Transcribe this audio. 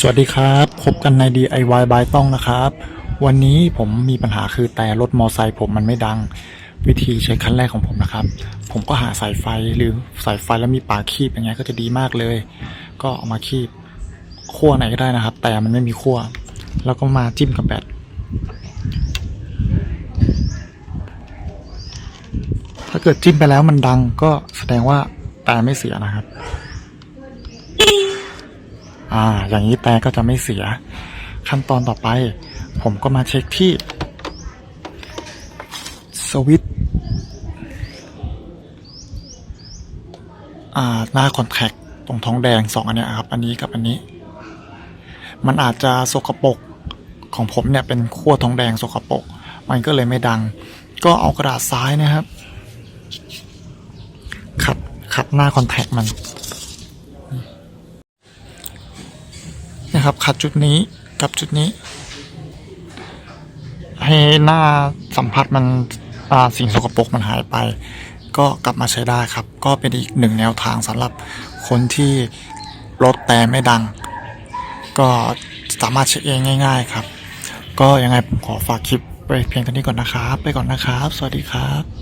สวัสดีครับพบกันใน DIY บายต้องนะครับ วันนี้ผมมีปัญหาคือแต่รถมอไซค์ผมมันไม่ดัง วิธีใช้ขั้นแรกของผมนะครับ ผมก็หาสายไฟหรือสายไฟแล้วมีปากคีบอย่างเงี้ยก็จะดีมากเลย ก็เอามาคีบขั้วไหนก็ได้นะครับ แต่มันไม่มีขั้วแล้วก็มาจิ้มกับแบตถ้าเกิดจิ้มไปแล้วมันดังก็แสดงว่าแต่ไม่เสียนะครับ อ่า อย่างนี้แต่ก็จะไม่เสีย ขั้นตอนต่อไป ผมก็มาเช็คที่ สวิตอ่า หน้าคอนแทคตรงท้องแดงสองอันเนี้ยครับ อันนี้กับอันนี้ มันอาจจะสกปรกของผมเนี่ยเป็นขั้วทองแดงสกปรกมันก็เลยไม่ดัง ก็เอากระดาษซ้ายนะครับขัดขัดหน้าคอนแทคมัน นะครับขัดจุดนี้กับจุดนี้ ให้หน้าสัมผัสมันสิ่งสกปรกมันหายไป ก็กลับมาใช้ได้ครับ ก็เป็นอีกหนึ่งแนวทางสำหรับคนที่รถแต่ไม่ดัง ก็สามารถเช็คเองง่าย ๆ ครับ ก็ยังไงผมขอฝากคลิปไปเพียงเท่านี้ก่อนนะครับ ไปก่อนนะครับ สวัสดีครับ